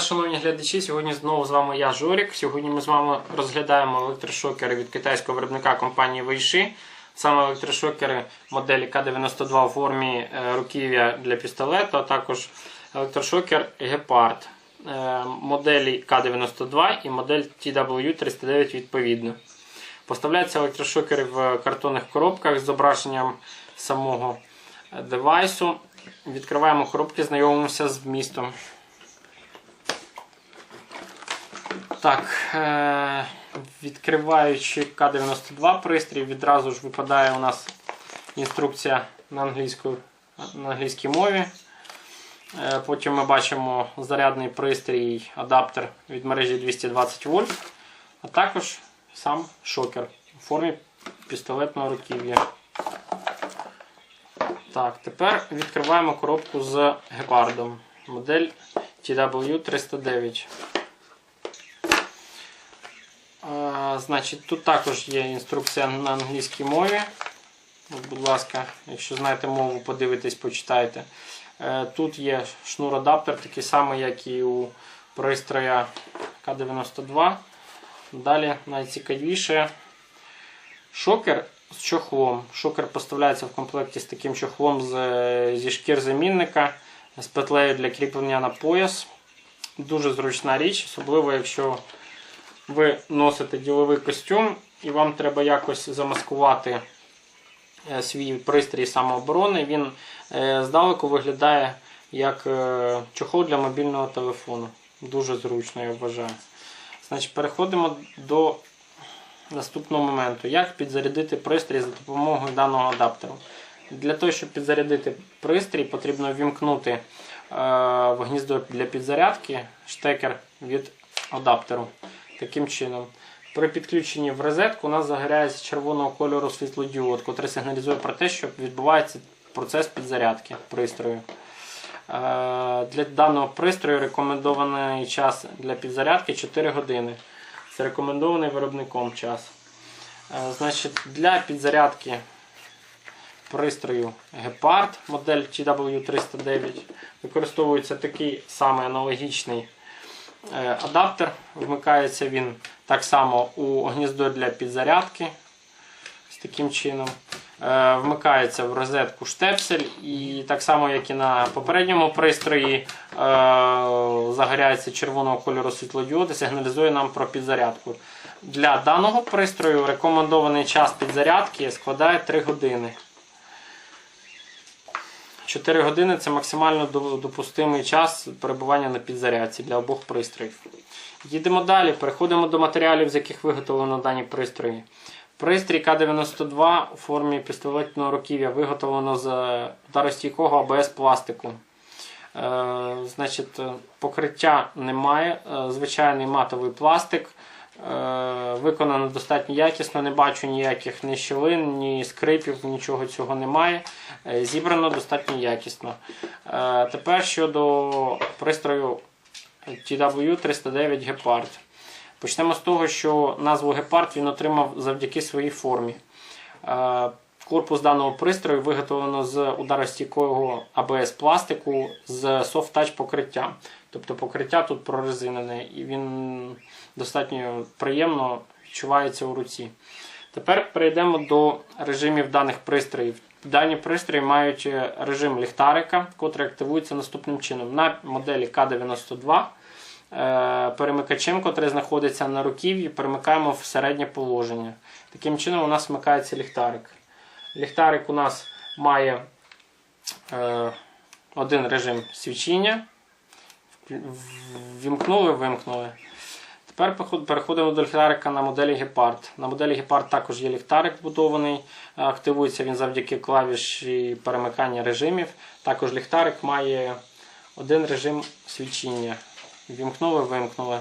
шановні глядачі. Сьогодні знову з вами я, Жорік. Сьогодні ми з вами розглядаємо електрошокери від китайського виробника компанії Вейши. Саме електрошокери моделі К92 у формі е, руків'я для пістолету, а також електрошокер Гепард е, моделі К92 і модель TW309 відповідно. Поставляються електрошокери в картонних коробках з зображенням самого девайсу. Відкриваємо коробки, знайомимося з вмістом. Так, е- відкриваючи К92 пристрій, відразу ж випадає у нас інструкція на, англійську, на англійській мові. Е, Потім ми бачимо зарядний пристрій, адаптер від мережі 220 вольт, а також сам шокер у формі пістолетного руків'я. Так, тепер відкриваємо коробку з гепардом. Модель TW309. А, значить, тут також є інструкція на англійській мові. От, будь ласка, якщо знаєте мову, подивитесь, почитайте. Е, Тут є шнур-адаптер, такий самий, як і у пристроя К92. Далі найцікавіше шокер з чохлом. Шокер поставляється в комплекті з таким чохлом з, зі шкір замінника, з петлею для кріплення на пояс. Дуже зручна річ, особливо якщо ви носите діловий костюм і вам треба якось замаскувати е, свій пристрій самооборони. Він е, здалеку виглядає як е, чохол для мобільного телефону. Дуже зручно, я вважаю. Значить, переходимо до наступного моменту. Як підзарядити пристрій за допомогою даного адаптеру? Для того, щоб підзарядити пристрій, потрібно ввімкнути е, в гніздо для підзарядки штекер від адаптеру. Таким чином. При підключенні в розетку у нас загоряється червоного кольору світлодіод, який сигналізує про те, що відбувається процес підзарядки пристрою. Е, Для даного пристрою рекомендований час для підзарядки 4 години. Це рекомендований виробником час. Е, Значить, для підзарядки пристрою Гепард модель TW309 використовується такий самий аналогічний адаптер. Вмикається він так само у гніздо для підзарядки. З таким чином. Е, Вмикається в розетку штепсель і так само, як і на попередньому пристрої, е, загоряється червоного кольору світлодіод і сигналізує нам про підзарядку. Для даного пристрою рекомендований час підзарядки складає 3 години. 4 години це максимально допустимий час перебування на підзарядці для обох пристроїв. Їдемо далі, переходимо до матеріалів, з яких виготовлено дані пристрої. Пристрій К92 у формі пістолетного руків'я виготовлено з ударостійкого АБС пластику. Е, значить, покриття немає, е, звичайний матовий пластик. Е, виконано достатньо якісно, не бачу ніяких ні щілин, ні скрипів, нічого цього немає. Е, Зібрано достатньо якісно. Е, Тепер щодо пристрою TW309 Gepard. Почнемо з того, що назву Гепард він отримав завдяки своїй формі. Корпус даного пристрою виготовлено з ударостійкого АБС пластику з touch покриттям. Тобто покриття тут прорезинене і він достатньо приємно відчувається у руці. Тепер перейдемо до режимів даних пристроїв. Дані пристрої мають е, режим ліхтарика, котрий активується наступним чином. На моделі К92 е, перемикачем, котрий знаходиться на руків'ї, перемикаємо в середнє положення. Таким чином у нас вмикається ліхтарик. Ліхтарик у нас має е, один режим свічіння. Вімкнули, вимкнули. Тепер переходимо до ліхтарика на моделі Гепард. На моделі Гепард також є ліхтарик вбудований. Е, Активується він завдяки клавіші перемикання режимів. Також ліхтарик має один режим свічіння. Вімкнули, вимкнули.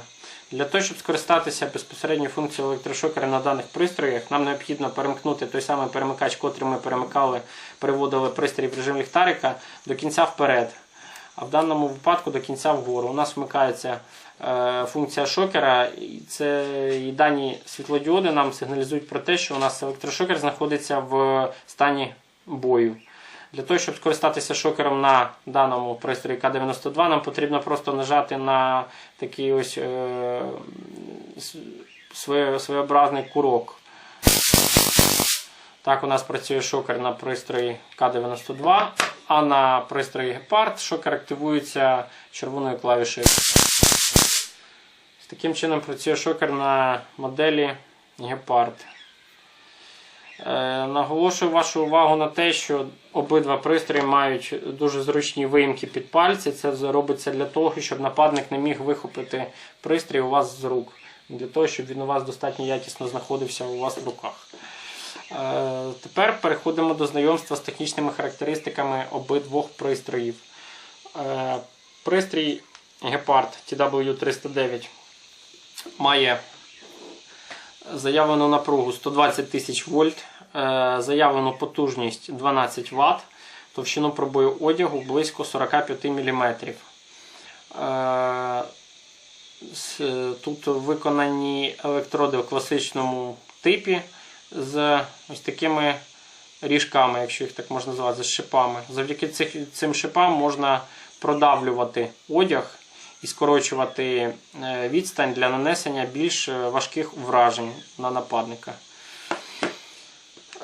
Для того, щоб скористатися безпосередньо функцією електрошокера на даних пристроях, нам необхідно перемкнути той самий перемикач, котрий ми перемикали, переводили пристрій в режим ліхтарика до кінця вперед. А в даному випадку до кінця вгору. У нас вмикається е, функція шокера, і це і дані світлодіоди нам сигналізують про те, що у нас електрошокер знаходиться в стані бою. Для того, щоб скористатися шокером на даному пристрої К92, нам потрібно просто нажати на такий ось е, своєобразний курок. Так у нас працює шокер на пристрої К92, а на пристрої Гепард шокер активується червоною клавішею. Таким чином працює шокер на моделі Гепард. Е, Наголошую вашу увагу на те, що обидва пристрої мають дуже зручні виїмки під пальці. Це робиться для того, щоб нападник не міг вихопити пристрій у вас з рук. Для того, щоб він у вас достатньо якісно знаходився у вас в руках. Е, Тепер переходимо до знайомства з технічними характеристиками обидвох пристроїв. Е, Пристрій Gepard TW309 має заявлену напругу 120 тисяч вольт, е, заявлену потужність 12 Вт, товщину пробою одягу близько 45 мм. Тут виконані електроди в класичному типі з ось такими ріжками, якщо їх так можна назвати, з шипами. Завдяки цих, цим шипам можна продавлювати одяг і скорочувати е, відстань для нанесення більш е, важких вражень на нападника.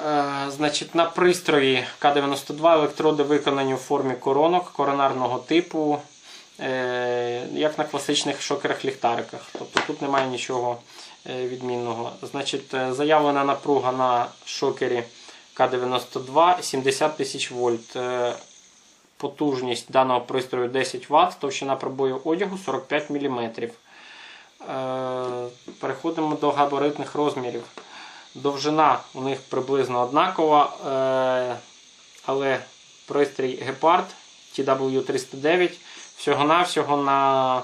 Е, Значить, на пристрої К-92 електроди виконані у формі коронок коронарного типу, як на класичних шокерах-ліхтариках. Тобто тут немає нічого е, відмінного. Значить, е, заявлена напруга на шокері К-92 70 тисяч вольт. Е, Потужність даного пристрою 10 Вт, товщина пробою одягу 45 мм. Е, Переходимо до габаритних розмірів. Довжина у них приблизно однакова, е, але пристрій Гепард TW309 всього-навсього на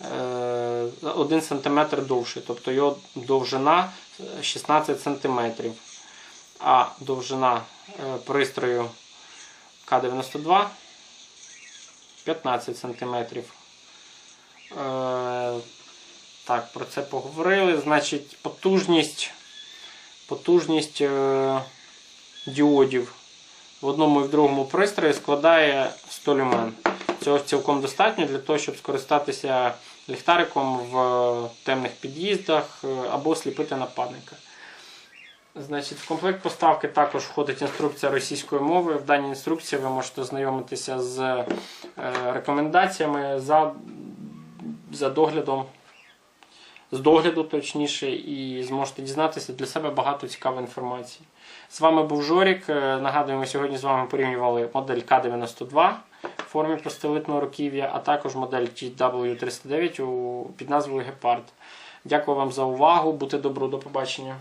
е, 1 см довший, тобто його довжина 16 см. А довжина е, пристрою К92 15 см. Так, про це поговорили. Значить, потужність, потужність е, діодів в одному і в другому пристрої складає 100 люмен. Цього цілком достатньо для того, щоб скористатися ліхтариком в темних під'їздах е, або сліпити нападника. Значить, в комплект поставки також входить інструкція російської мови. В даній інструкції ви можете ознайомитися з е, рекомендаціями за, за доглядом, з догляду точніше, і зможете дізнатися для себе багато цікавої інформації. З вами був Жорік. Е, Нагадуємо, сьогодні з вами порівнювали модель К92 в формі простолитного руків'я, а також модель GW309 під назвою Гепард. Дякую вам за увагу. Будьте добро, до побачення.